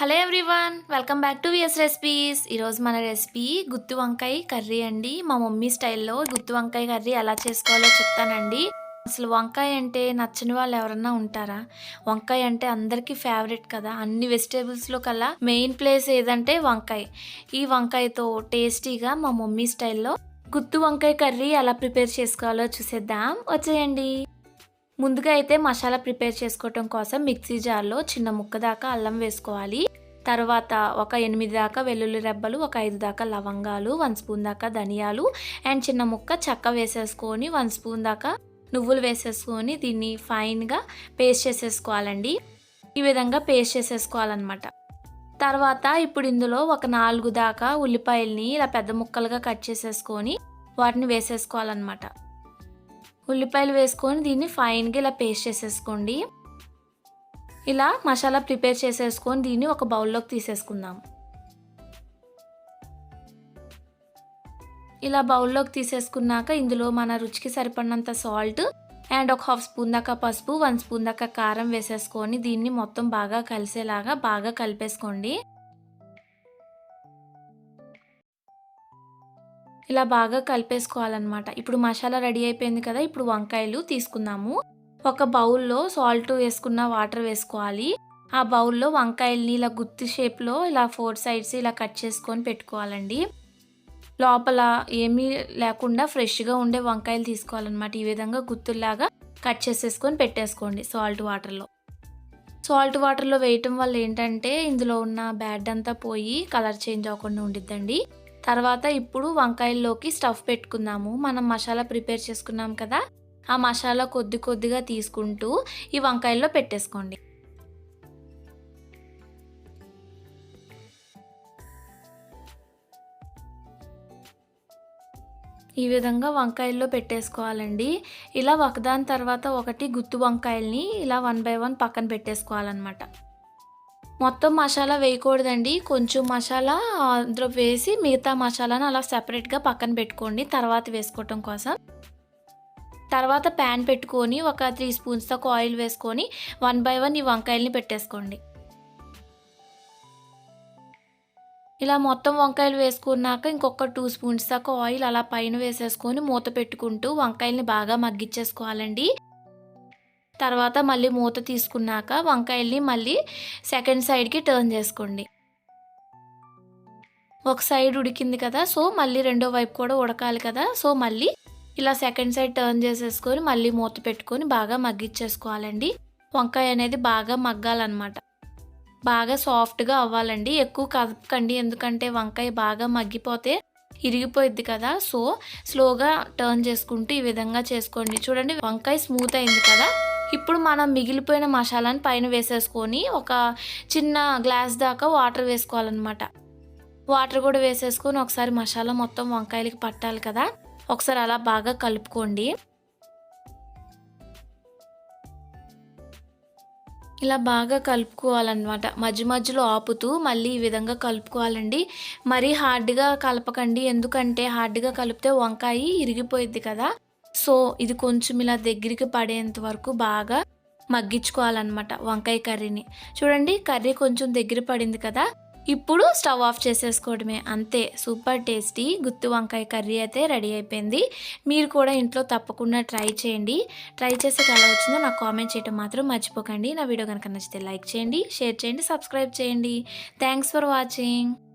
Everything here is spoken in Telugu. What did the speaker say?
Hello everyone welcome back to V S recipes. ఈరోజు మన రెసిపీ గుత్తి వంకాయ కర్రీ అండి. మా మమ్మీ స్టైల్లో గుత్తి వంకాయ కర్రీ ఎలా చేసుకోవాలో చెప్తానండి. అసలు వంకాయ అంటే నచ్చని వాళ్ళు ఎవరన్నా ఉంటారా? వంకాయ అంటే అందరికీ ఫేవరెట్ కదా. అన్ని వెజిటేబుల్స్లో కల్లా మెయిన్ ప్లేస్ ఏదంటే వంకాయ. ఈ వంకాయతో టేస్టీగా మా మమ్మీ స్టైల్లో గుత్తి వంకాయ కర్రీ ఎలా ప్రిపేర్ చేసుకోవాలో చూసేద్దాం. వచ్చేయండి. ముందుగా అయితే మసాలా ప్రిపేర్ చేసుకోవటం కోసం మిక్సీ జార్లో చిన్న ముక్క దాకా అల్లం వేసుకోవాలి. తర్వాత ఒక ఎనిమిది దాకా వెల్లుల్లి రెబ్బలు ఒక ఐదు దాకా లవంగాలు వన్ స్పూన్ దాకా ధనియాలు అండ్ చిన్న ముక్క చెక్క వేసేసుకొని వన్ స్పూన్ దాకా నువ్వులు వేసేసుకొని దీన్ని ఫైన్గా పేస్ట్ చేసేసుకోవాలండి. ఈ విధంగా పేస్ట్ చేసేసుకోవాలన్నమాట. తర్వాత ఇప్పుడు ఇందులో ఒక నాలుగు దాకా ఉల్లిపాయల్ని ఇలా పెద్ద ముక్కలుగా కట్ చేసేసుకొని వాటిని వేసేసుకోవాలన్నమాట. ఉల్లిపాయలు వేసుకొని దీన్ని ఫైన్గా ఇలా పేస్ట్ చేసేసుకోండి. ఇలా మసాలా ప్రిపేర్ చేసేసుకొని దీన్ని ఒక బౌల్లోకి తీసేసుకుందాం. ఇలా బౌల్లోకి తీసేసుకున్నాక ఇందులో మన రుచికి సరిపడినంత సాల్ట్ అండ్ ఒక హాఫ్ స్పూన్ దాకా పసుపు వన్ స్పూన్ దాకా కారం వేసేసుకొని దీన్ని మొత్తం బాగా కలిసేలాగా బాగా కలిపేసుకోండి. ఇలా బాగా కలిపేసుకోవాలన్నమాట. ఇప్పుడు మసాలా రెడీ అయిపోయింది కదా ఇప్పుడు వంకాయలు తీసుకుందాము. ఒక బౌల్లో సాల్ట్ వేసుకున్న వాటర్ వేసుకోవాలి. ఆ బౌల్లో వంకాయల్ని ఇలా గుత్తి షేప్లో ఇలా ఫోర్ సైడ్స్ ఇలా కట్ చేసుకొని పెట్టుకోవాలండి. లోపల ఏమీ లేకుండా ఫ్రెష్గా ఉండే వంకాయలు తీసుకోవాలన్నమాట. ఈ విధంగా గుత్తుల్లాగా కట్ చేసేసుకొని పెట్టేసుకోండి సాల్ట్ వాటర్లో. సాల్ట్ వాటర్లో వేయటం వల్ల ఏంటంటే ఇందులో ఉన్న బ్యాడ్ అంతా పోయి కలర్ చేంజ్ అవ్వకుండా ఉండిద్దండి. తర్వాత ఇప్పుడు వంకాయల్లోకి స్టఫ్ పెట్టుకుందాము. మనం మసాలా ప్రిపేర్ చేసుకున్నాం కదా ఆ మసాలా కొద్ది కొద్దిగా తీసుకుంటూ ఈ వంకాయల్లో పెట్టేసుకోండి. ఈ విధంగా వంకాయల్లో పెట్టేసుకోవాలండి. ఇలా ఒకదాని తర్వాత ఒకటి గుత్తు వంకాయల్ని ఇలా వన్ బై వన్ పక్కన పెట్టేసుకోవాలన్నమాట. మొత్తం మసాలా వేయకూడదండి. కొంచెం మసాలా అందులో వేసి మిగతా మసాలాను అలా సెపరేట్గా పక్కన పెట్టుకోండి. తర్వాత వేసుకోవటం కోసం. తర్వాత ప్యాన్ పెట్టుకొని ఒక త్రీ స్పూన్స్ దాకా ఆయిల్ వేసుకొని వన్ బై వన్ ఈ వంకాయల్ని పెట్టేసుకోండి. ఇలా మొత్తం వంకాయలు వేసుకున్నాక ఇంకొక టూ స్పూన్స్ దాకా ఆయిల్ అలా పైన వేసేసుకొని మూత పెట్టుకుంటూ వంకాయల్ని బాగా మగ్గిచ్చేసుకోవాలండి తర్వాత మళ్ళీ మూత తీసుకున్నాక వంకాయల్ని మళ్ళీ సెకండ్ సైడ్కి టర్న్ చేసుకోండి. ఒక సైడ్ ఉడికింది కదా సో మళ్ళీ రెండో వైపు కూడా ఉడకాలి కదా సో మళ్ళీ ఇలా సెకండ్ సైడ్ టర్న్ చేసేసుకొని మళ్ళీ మూత పెట్టుకొని బాగా మగ్గిచ్చేసుకోవాలండి. వంకాయ అనేది బాగా మగ్గాలన్నమాట. బాగా సాఫ్ట్గా అవ్వాలండి. ఎక్కువ కదపకండి ఎందుకంటే వంకాయ బాగా మగ్గిపోతే ఇరిగిపోయిద్ది కదా సో స్లోగా టర్న్ చేసుకుంటూ ఈ విధంగా చేసుకోండి. చూడండి వంకాయ స్మూత్ అయింది కదా. ఇప్పుడు మనం మిగిలిపోయిన మసాలాని పైన వేసేసుకొని ఒక చిన్న గ్లాస్ దాకా వాటర్ వేసుకోవాలన్నమాట. వాటర్ కూడా వేసేసుకొని ఒకసారి మసాలా మొత్తం వంకాయలకి పట్టాలి కదా. ఒకసారి అలా బాగా కలుపుకోండి. ఇలా బాగా కలుపుకోవాలన్నమాట. మధ్య మధ్యలో ఆపుతూ మళ్ళీ ఈ విధంగా కలుపుకోవాలండి. మరీ హార్డ్గా కలపకండి. ఎందుకంటే హార్డ్గా కలిపితే వంకాయ ఇరిగిపోయిద్ది కదా. సో ఇది కొంచెం ఇలా దగ్గరికి పడేంత వరకు బాగా మగ్గించుకోవాలన్నమాట వంకాయ కర్రీని. చూడండి కర్రీ కొంచెం దగ్గర పడింది కదా ఇప్పుడు స్టవ్ ఆఫ్ చేసేసుకోవడమే. అంతే సూపర్ టేస్టీ గుత్తి వంకాయ కర్రీ అయితే రెడీ అయిపోయింది. మీరు కూడా ఇంట్లో తప్పకుండా ట్రై చేయండి. ట్రై చేసే ఎలా వచ్చిందో నాకు కామెంట్ చేయడం మాత్రం మర్చిపోకండి. నా వీడియో కనుక నచ్చితే లైక్ చేయండి షేర్ చేయండి సబ్స్క్రైబ్ చేయండి. Thanks for watching.